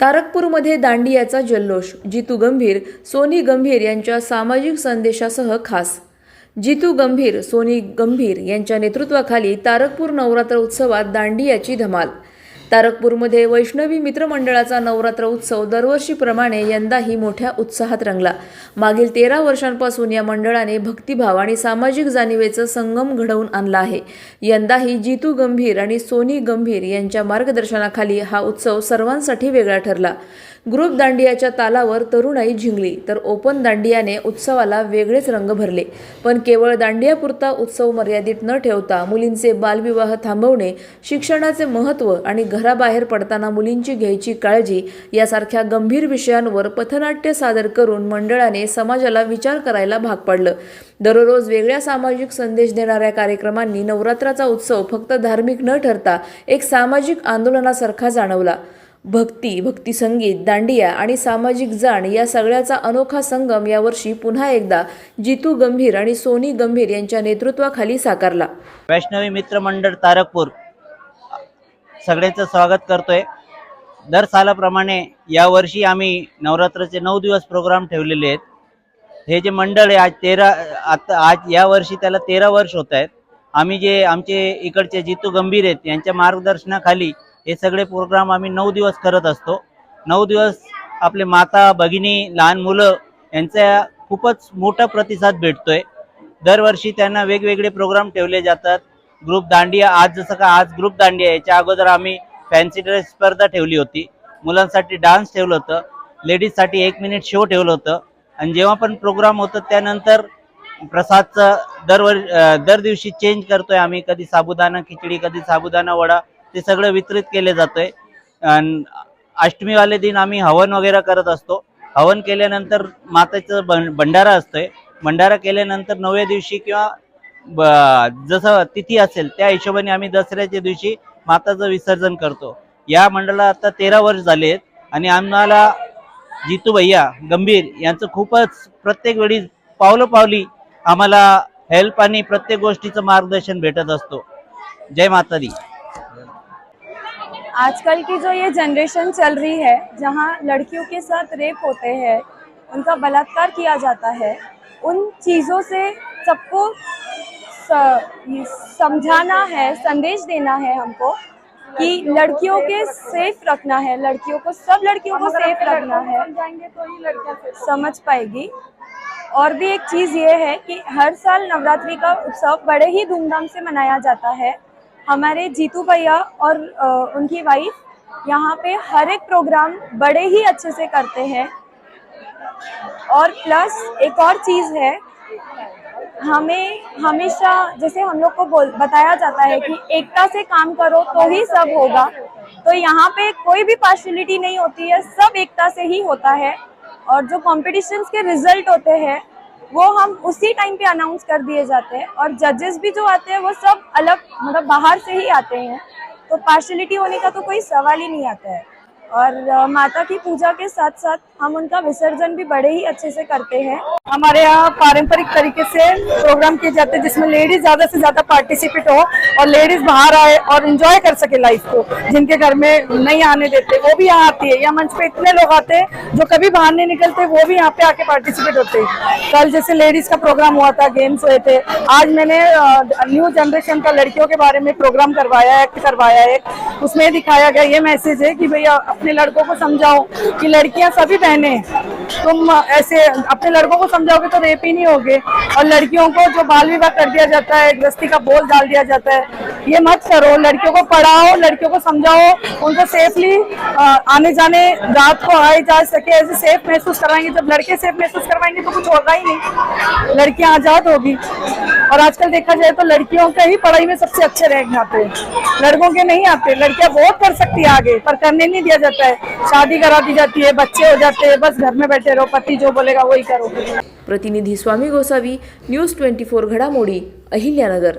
तारकपूरमध्ये दांडियाचा जल्लोष जितू गंभीर सोनी गंभीर यांच्या सामाजिक संदेशासह खास. जितू गंभीर सोनी गंभीर यांच्या नेतृत्वाखाली तारकपूर नवरात्र उत्सवात दांडियाची धमाल तारकपूरमध्ये वैष्णवी मित्रमंडळाचा नवरात्र उत्सव दरवर्षीप्रमाणे यंदाही मोठ्या उत्साहात रंगला. मागील तेरा वर्षांपासून या मंडळाने भक्तिभाव आणि सामाजिक जाणीवेचं संगम घडवून आणला आहे. यंदाही जितू गंभीर आणि सोनी गंभीर यांच्या मार्गदर्शनाखाली हा उत्सव सर्वांसाठी वेगळा ठरला. ग्रुप दांडियाच्या तालावर तरुणाई झिंगली तर ओपन दांडियाने उत्सवाला वेगळेच रंग भरले. पण केवळ दांडियापुरता उत्सव मर्यादित न ठेवता मुलींचे बालविवाह थांबवणे शिक्षणाचे महत्त्व आणि घराबाहेर पडताना मुलींची घ्यायची काळजी यासारख्या गंभीर विषयांवर पथनाट्य सादर करून मंडळाने समाजाला विचार करायला भाग पाडलं. दररोज वेगळ्या सामाजिक संदेश देणाऱ्या कार्यक्रमांनी नवरात्राचा उत्सव फक्त धार्मिक न ठरता एक सामाजिक आंदोलनासारखा जाणवला. भक्ती भक्तिसंगीत दांडिया आणि सामाजिक जाण या सगळ्याचा अनोखा संगम यावर्षी पुन्हा एकदा जितू गंभीर आणि सोनी गंभीर यांच्या नेतृत्वाखाली साकारला. वैष्णवी मित्रमंडळ तारकपूर सगळ्यांचं स्वागत करतोय. दर सालाप्रमाणे यावर्षी आम्ही नवरात्राचे नऊ दिवस प्रोग्राम ठेवलेले आहेत. हे जे मंडळ आहे आज तेरा आता आज या वर्षी त्याला तेरा वर्ष होत आहेत. आम्ही जे आमचे इकडचे जितू गंभीर आहेत यांच्या मार्गदर्शनाखाली हे सगळे प्रोग्राम आम्ही नऊ दिवस करत असतो. नऊ दिवस आपले माता भगिनी लहान मुलं यांचा खूपच मोठा प्रतिसाद भेटतोय. दरवर्षी त्यांना वेगवेगळे प्रोग्राम ठेवले जातात. ग्रुप दांडिया आज जसं का आज ग्रुप दांडिया याच्या अगोदर आम्ही फॅन्सी ड्रेस स्पर्धा ठेवली होती. मुलांसाठी डान्स ठेवलं होतं. लेडीजसाठी एक मिनिट शो ठेवलं होतं. आणि जेव्हा पण प्रोग्राम होतं त्यानंतर प्रसादचं दरवर दर दिवशी चेंज करतोय आम्ही. कधी साबुदाणा खिचडी कधी साबुदाणा वडा. ते सगळं वितरित केले जातंय. आणि अष्टमीवाले दिन आम्ही हवन वगैरे करत असतो. हवन केल्यानंतर मातेचं भंडारा असतोय. भंडारा केल्यानंतर नवव्या दिवशी किंवा जसं तिथी असेल त्या हिशोबाने आम्ही दसऱ्याच्या दिवशी माताचं विसर्जन करतो. या मंडळाला आता तेरा वर्ष झाले आहेत आणि आम्हाला जितू भैया गंभीर यांचं खूपच प्रत्येक वेळी पावलं पावली आम्हाला हेल्प आणि प्रत्येक गोष्टीचं मार्गदर्शन भेटत असतो. जय माता दी आजकल की जो ये जनरेशन चल रही है जहाँ लड़कियों के साथ रेप होते हैं उनका बलात्कार किया जाता है उन चीज़ों से सबको समझाना है संदेश देना है हमको कि लड़कियों के सेफ़ रखना है लड़कियों को सब लड़कियों को सेफ़ रखना है। समझ पाएगी। और भी एक चीज़ ये है कि हर साल नवरात्रि का उत्सव बड़े ही धूमधाम से मनाया जाता है। हमारे जीतू भैया और उनकी वाइफ यहाँ पे हर एक प्रोग्राम बड़े ही अच्छे से करते हैं। और प्लस एक और चीज़ है, हमें हमेशा जैसे हम लोग को बोल, बताया जाता है कि एकता से काम करो तो ही सब होगा। तो यहाँ पे कोई भी पार्शलिटी नहीं होती है, सब एकता से ही होता है। और जो कॉम्पिटिशन्स के रिज़ल्ट होते हैं वो हम उसी टाइम पे अनाउंस कर दिए जाते हैं और जजेस भी जो आते हैं वो सब अलग मतलब बाहर से ही आते हैं। तो पार्शलिटी होने का तो कोई सवाल ही नहीं आता है। और माता की पूजा के साथ साथ हम उनका विसर्जन भी बड़े ही अच्छे से करते हैं। हमारे यहाँ पारंपरिक तरीके से प्रोग्राम किए जाते हैं, जिसमें लेडीज़ ज़्यादा से ज़्यादा पार्टिसिपेट हो और लेडीज़ बाहर आए और एंजॉय कर सके लाइफ को, जिनके घर में नहीं आने देते, वो भी यहाँ आती है। यहाँ मंच पे इतने लोग आते हैं, जो कभी बाहर नहीं निकलते, वो भी यहाँ पे आके पार्टिसिपेट होते हैं। कल जैसे लेडीज़ का प्रोग्राम हुआ था गेम्स हुए थे, आज मैंने न्यू जनरेशन का लड़कियों के बारे में प्रोग्राम करवाया एक्ट करवाया है। उसमें दिखाया गया ये मैसेज है कि भैया अपने लड़कों को समझाओ कि लड़कियाँ सभी बहने तुम ऐसे अपने लड़कों को समझाओगे तो रेप ही नहीं होगे। और लड़कियों को जो बाल विवाह कर दिया जाता है, गृहस्थी का बोल डाल दिया जाता है ये मत करो, लड़कियों को पढ़ाओ, लड़कियों को समझाओ उनको सेफली आने जाने रात को आए जा सके, ऐसे सेफ़ महसूस करवाएँगे। जब लड़के सेफ़ महसूस करवाएँगे तो कुछ होगा ही नहीं। लड़कियाँ आज़ाद होगी। और आजकल देखा जाए तो लड़कियों का ही पढ़ाई में सबसे अच्छे रैंक आते हैं। लड़कों के नहीं आते। लड़कियाँ बहुत कर सकती है आगे, पर करने नहीं दिया जाता है। शादी करा दी जाती है, बच्चे हो जाते हैं, बस घर में बैठे रहो, पति जो बोलेगा वही करो। प्रतिनिधी Swami Gosavi, news twenty four घडामोडी, अहिल्यानगर।